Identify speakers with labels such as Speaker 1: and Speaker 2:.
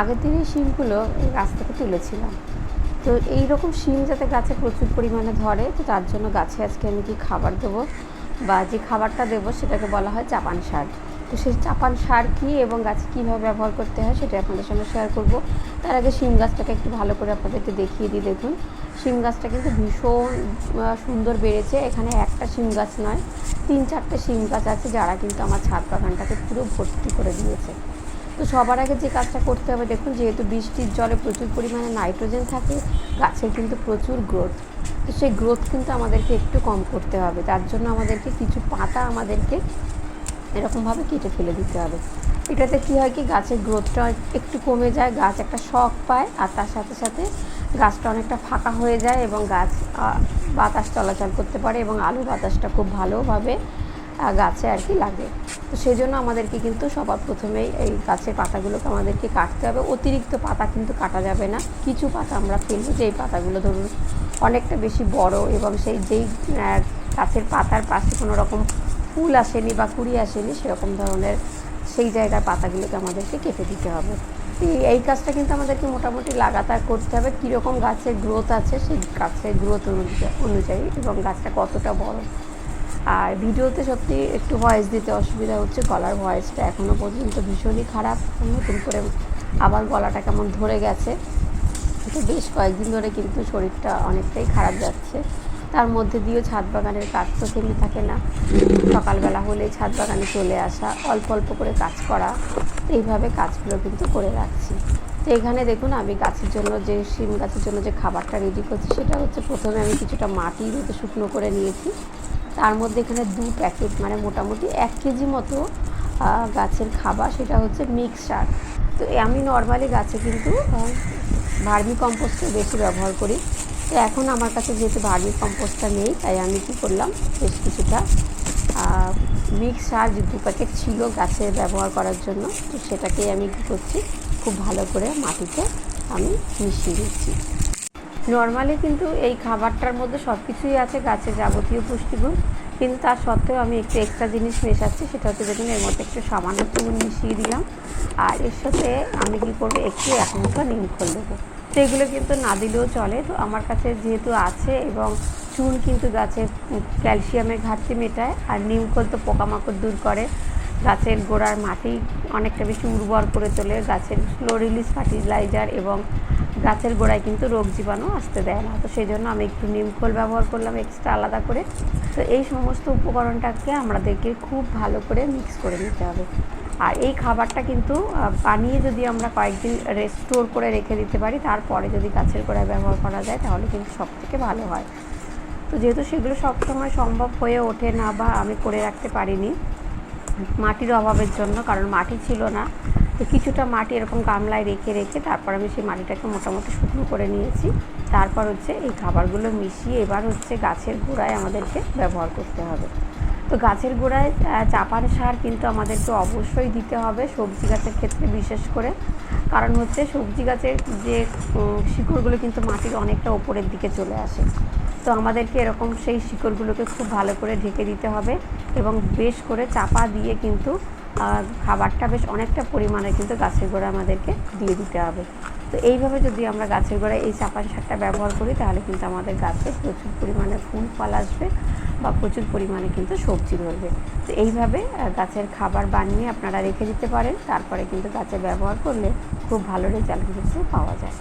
Speaker 1: আগের শিমগুলো এই গাছ থেকে তুলেছিলাম। তো এই রকম শিম যাতে গাছে প্রচুর পরিমাণে ধরে, তো তার জন্য গাছে আজকে আমি কি খাবার দেবো? বা যে খাবারটা দেবো সেটাকে বলা হয় চাপান সার। তো সেই চাপান সার কী এবং গাছে কীভাবে ব্যবহার করতে হয় সেটা আপনাদের সঙ্গে শেয়ার করব। তার আগে শিম গাছটাকে একটু ভালো করে আপনাদেরকে দেখিয়ে দিই, দেখুন। শিম গাছটা কিন্তু ভীষণ সুন্দর বেড়েছে। এখানে একটা শিম গাছ নয়, তিন চারটে শিম গাছ আছে যারা কিন্তু আমার ছাদ বাগানটাকে পুরো ভর্তি করে দিয়েছে। তো সবার আগে যে কাজটা করতে হবে, দেখুন যেহেতু বৃষ্টির জলে প্রচুর পরিমাণে নাইট্রোজেন থাকে, গাছের কিন্তু প্রচুর গ্রোথ তো সেই গ্রোথ কিন্তু আমাদেরকে একটু কম করতে হবে। তার জন্য আমাদেরকে কিছু পাতা আমাদেরকে এরকমভাবে কেটে ফেলে দিতে হবে। এটাতে কী হয় কি, গাছের গ্রোথটা একটু কমে যায়, গাছ একটা শখ পায়, আর তার সাথে সাথে গাছটা অনেকটা ফাঁকা হয়ে যায় এবং গাছ বাতাস চলাচল করতে পারে এবং আলো বাতাসটা খুব ভালোভাবে গাছে আর কি লাগে। তো সেই জন্য আমাদেরকে কিন্তু সবার প্রথমেই এই গাছের পাতাগুলোকে আমাদেরকে কাটতে হবে। অতিরিক্ত পাতা কিন্তু কাটা যাবে না। কিছু পাতা আমরা ফেলব। যেই পাতাগুলো ধরুন অনেকটা বেশি বড় এবং সেই যেই গাছের পাতার পাশে কোনো রকম ফুল আসেনি বা কুড়ি আসেনি, সেরকম ধরনের সেই জায়গার পাতাগুলোকে আমাদেরকে কেটে দিতে হবে। এই- কাজটা কিন্তু আমাদেরকে মোটামুটি লাগাতার করতে হবে। কীরকম গাছের গ্রোথ আছে সেই গাছের গ্রোথ অনুযায়ী এবং গাছটা কতটা বড়। আর ভিডিওতে সত্যি একটু ভয়েস দিতে অসুবিধা হচ্ছে, গলার ভয়েসটা এখনও পর্যন্ত ভীষণই খারাপ। নতুন করে আবার গলাটা কেমন ধরে গেছে তো বেশ কয়েকদিন ধরে কিন্তু শরীরটা অনেকটাই খারাপ যাচ্ছে। তার মধ্যে দিয়েও ছাদ বাগানের কাজ তো থেমে থাকে না। সকালবেলা হলেই ছাদ বাগানে চলে আসা, অল্প অল্প করে কাজ করা এইভাবে কাজগুলো কিন্তু করে রাখছি। তো এখানে দেখুন, আমি গাছের জন্য যে শিম গাছের জন্য যে খাবারটা রেডি করছি, সেটা হচ্ছে প্রথমে আমি কিছুটা মাটি রোদে শুকনো করে নিয়েছি। তার মধ্যে এখানে দু প্যাকেট মানে মোটামুটি এক কেজি মতো গাছের খাবার, সেটা হচ্ছে মিক্স সার তো আমি নর্মালি গাছে কিন্তু ভার্মি কম্পোস্টটা বেশি ব্যবহার করি। তো এখন আমার কাছে যেহেতু ভার্মি কম্পোস্টটা নেই, তাই আমি কী করলাম, বেশ কিছুটা মিক্স সার যে দু প্যাকেট ছিল গাছে ব্যবহার করার জন্য, তো সেটাকেই আমি কী করছি, খুব ভালো করে মাটিতে আমি মিশিয়ে দিচ্ছি। নর্মালি কিন্তু এই খাবারটার মধ্যে সব কিছুই আছে, গাছের যাবতীয় পুষ্টিগুণ। কিন্তু তার সত্ত্বেও আমি একটু এক্সট্রা জিনিস মেশাচ্ছি, সেটা হচ্ছে দেখুন এর মধ্যে একটু সামান্য চুন মিশিয়ে দিলাম। আর এর সাথে আমি কী করব, একটু এক মুঠো নিম খোল দেবো। তো এগুলো কিন্তু না দিলেও চলে। তো আমার কাছে যেহেতু আছে এবং চুন কিন্তু গাছে ক্যালসিয়ামের ঘাটতি মেটায়, আর নিম খোল তো পোকামাকড় দূর করে। গাছের গোড়ার মাটি অনেকটা বেশি উর্বর করে তোলে, গাছের স্লো রিলিজ ফার্টিলাইজার এবং গাছের গোড়ায় কিন্তু রোগ জীবাণু আসতে দেয় না। তো সেই জন্য আমি একটু নিমখোল ব্যবহার করলাম এক্সট্রা আলাদা করে। তো এই সমস্ত উপকরণটাকে আমাদেরকে খুব ভালো করে মিক্স করে নিতে হবে। আর এই খাবারটা কিন্তু বানিয়ে যদি আমরা কয়েকদিন স্টোর করে রেখে দিতে পারি, তারপরে যদি গাছের গোড়ায় ব্যবহার করা যায়, তাহলে কিন্তু সব থেকে ভালো হয়। তো যেহেতু সেগুলো সবসময় সম্ভব হয়ে ওঠে না বা আমি করে রাখতে পারিনি মাটির অভাবের জন্য, কারণ মাটি ছিল না। তো কিছুটা মাটি এরকম গামলায় রেখে রেখে তারপর আমি সেই মাটিটাকে মোটামুটি শুকনো করে নিয়েছি। তারপর হচ্ছে এই খাবারগুলো মিশিয়ে এবার হচ্ছে গাছের গোড়ায় আমাদেরকে ব্যবহার করতে হবে। তো গাছের গোড়ায় চাপান সার কিন্তু আমাদেরকে অবশ্যই দিতে হবে সবজি গাছের ক্ষেত্রে বিশেষ করে। কারণ হচ্ছে সবজি গাছের যে শিকড়গুলো কিন্তু মাটির অনেকটা ওপরের দিকে চলে আসে। তো আমাদেরকে এরকম সেই শিকড়গুলোকে খুব ভালো করে ঢেকে দিতে হবে এবং বেশ করে চাপা দিয়ে কিন্তু খাবারটা বেশ অনেকটা পরিমাণে কিন্তু গাছের গোড়া আমাদেরকে দিয়ে দিতে হবে। তো এইভাবে যদি আমরা গাছের গোড়ায় এই চাপান সারটা ব্যবহার করি, তাহলে কিন্তু আমাদের গাছে প্রচুর পরিমাণে ফুল ফল আসবে বা প্রচুর পরিমাণে কিন্তু সবজি ধরবে। তো এইভাবে গাছের খাবার বানিয়ে আপনারা রেখে দিতে পারেন। তারপরে কিন্তু গাছে ব্যবহার করলে খুব ভালো রেজাল্ট কিন্তু পাওয়া যায়।